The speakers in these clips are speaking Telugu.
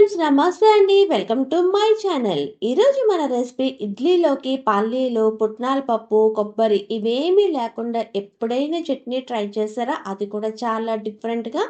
ఫ్రెండ్స్ నమస్తే అండి. Welcome to my channel. ఈరోజు మన రెసిపీ ఇడ్లీలోకి పల్లీలు పుట్నాల పప్పు కొబ్బరి ఇవేమీ లేకుండా ఎప్పుడైనా చట్నీ ట్రై చేశారా? అది కూడా చాలా డిఫరెంట్గా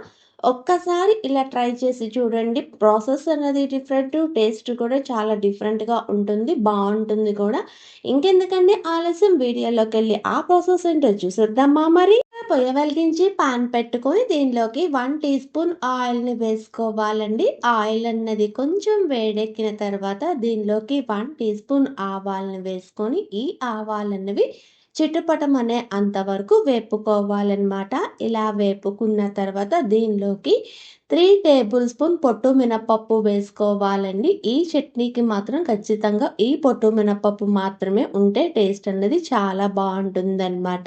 ఒక్కసారి ఇలా ట్రై చేసి చూడండి. ప్రాసెస్ అనేది డిఫరెంట్ టేస్ట్ కూడా చాలా డిఫరెంట్గా ఉంటుంది బాగుంటుంది కూడా. ఇంకెందుకండి ఆలస్యం? వీడియోలోకి వెళ్ళి ఆ ప్రాసెస్ ఏంటో చూసేద్దామా మరి? పొయ్యి వెలిగించి పాన్ పెట్టుకొని దీనిలోకి వన్ టీ స్పూన్ ఆయిల్ని వేసుకోవాలండి. ఆయిల్ అన్నది కొంచెం వేడెక్కిన తర్వాత దీనిలోకి వన్ టీ స్పూన్ ఆవాలని వేసుకొని ఈ ఆవాలన్నవి చిట్టుపటం అనే అంతవరకు వేపుకోవాలన్నమాట. ఇలా వేపుకున్న తర్వాత దీనిలోకి త్రీ టేబుల్ స్పూన్ పొట్టు మినపప్పు వేసుకోవాలండి. ఈ చట్నీకి మాత్రం ఖచ్చితంగా ఈ పొట్టు మినపప్పు మాత్రమే ఉంటే టేస్ట్ అనేది చాలా బాగుంటుందన్నమాట.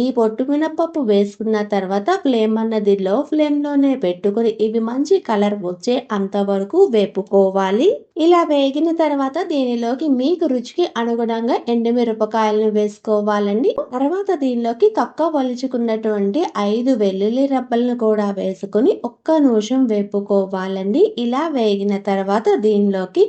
ఈ పొట్టు మినపప్పు వేసుకున్న తర్వాత ఫ్లేమ్ అన్నది లో ఫ్లేమ్లోనే పెట్టుకొని ఇవి మంచి కలర్ వచ్చే అంతవరకు వేపుకోవాలి. ఇలా వేగిన తర్వాత దీనిలోకి మీకు రుచికి అనుగుణంగా ఎండుమిరపకాయలను వేసుకోవాలండి. తర్వాత దీనిలోకి తక్కువ వలుచుకున్నటువంటి ఐదు వెల్లుల్లి రబ్బలను కూడా వేసుకొని ఒక్క నిమిషం వేపుకోవాలండి. ఇలా వేగిన తర్వాత దీనిలోకి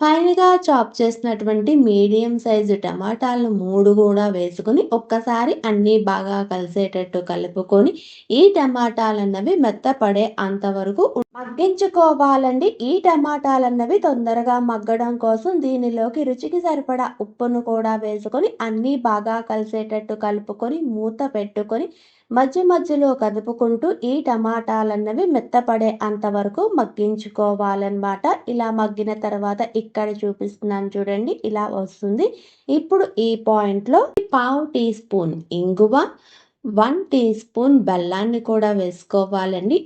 ఫైన్గా చాప్ చేసినటువంటి మీడియం సైజు టమాటాలు మూడు కూడా వేసుకొని ఒక్కసారి అన్నీ బాగా కలిసేటట్టు కలుపుకొని ఈ టమాటాలు అన్నవి మెత్తపడే అంతవరకు మగ్గించుకోవాలండి. ఈ టమాటాలు అన్నవి తొందరగా మగ్గడం కోసం దీనిలోకి రుచికి సరిపడా ఉప్పును కూడా వేసుకొని అన్నీ బాగా కలిసేటట్టు కలుపుకొని మూత పెట్టుకొని మధ్య మధ్యలో కదుపుకుంటూ ఈ టమాటాలన్నవి మెత్తపడే అంతవరకు మగ్గించుకోవాలన్నమాట. ఇలా మగ్గిన తర్వాత ఇక్కడ చూపిస్తున్నాను చూడండి ఇలా వస్తుంది. ఇప్పుడు ఈ పాయింట్లో పావు టీ స్పూన్ ఇంగువ వన్ టీ స్పూన్ బెల్లాన్ని కూడా వేసుకోవాలండి.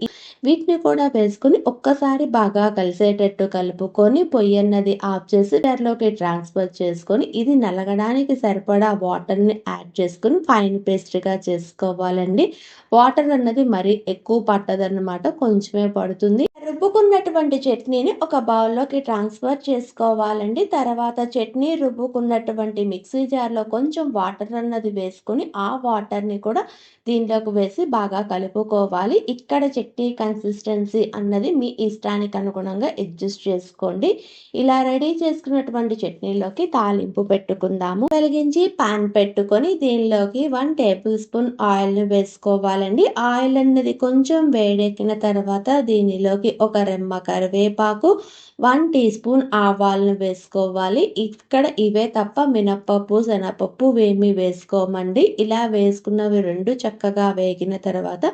వీటిని కూడా వేసుకుని ఒక్కసారి బాగా కలిసేటట్టు కలుపుకొని పొయ్యి అన్నది ఆఫ్ చేసి దానిలోకి ట్రాన్స్ఫర్ చేసుకొని ఇది నలగడానికి సరిపడా వాటర్ని యాడ్ చేసుకుని ఫైన్ పేస్ట్గా చేసుకోవాలండి. వాటర్ అన్నది మరీ ఎక్కువ పట్టదన్నమాట కొంచెమే పడుతుంది. రుబ్బుకున్నటువంటి చట్నీని ఒక బౌల్లోకి ట్రాన్స్ఫర్ చేసుకోవాలండి. తర్వాత చట్నీ రుబ్బుకున్నటువంటి మిక్సీ జార్లో కొంచెం వాటర్ అన్నది వేసుకుని ఆ వాటర్ని కూడా దీంట్లోకి వేసి బాగా కలుపుకోవాలి. ఇక్కడ చట్నీ కన్సిస్టెన్సీ అన్నది మీ ఇష్టానికి అనుగుణంగా అడ్జస్ట్ చేసుకోండి. ఇలా రెడీ చేసుకున్నటువంటి చట్నీలోకి తాలింపు పెట్టుకుందాము. వెలిగించి పాన్ పెట్టుకొని దీనిలోకి వన్ టేబుల్ స్పూన్ ఆయిల్ని వేసుకోవాలండి. ఆయిల్ అన్నది కొంచెం వేడెక్కిన తర్వాత దీనిలోకి ఒక రెమ్మ కరివేపాకు వన్ టీ స్పూన్ ఆవాలను వేసుకోవాలి. ఇక్కడ ఇవే తప్ప మినప్పప్పు శనగపప్పు వేమి వేసుకోమండి. ఇలా వేసుకున్నవి రెండు చక్కగా వేగిన తర్వాత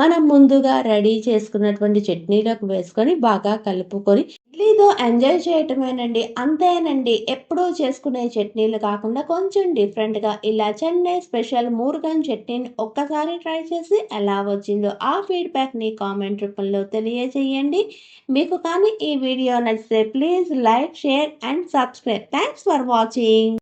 మనం ముందుగా రెడీ చేసుకున్నటువంటి చట్నీలోకి వేసుకొని బాగా కలుపుకొని ఇడ్లీతో ఎంజాయ్ చేయటమేనండి. అంతేనండి. ఎప్పుడూ చేసుకునే చట్నీలు కాకుండా కొంచెం డిఫరెంట్గా ఇలా చెన్నై స్పెషల్ మూరుగన్ చట్నీని ఒక్కసారి ట్రై చేసి ఎలా వచ్చిందో ఆ ఫీడ్బ్యాక్ని కామెంట్ రూపంలో తెలియజేయండి. మీకు కానీ ఈ వీడియో నచ్చితే please like share and subscribe. Thanks for watching.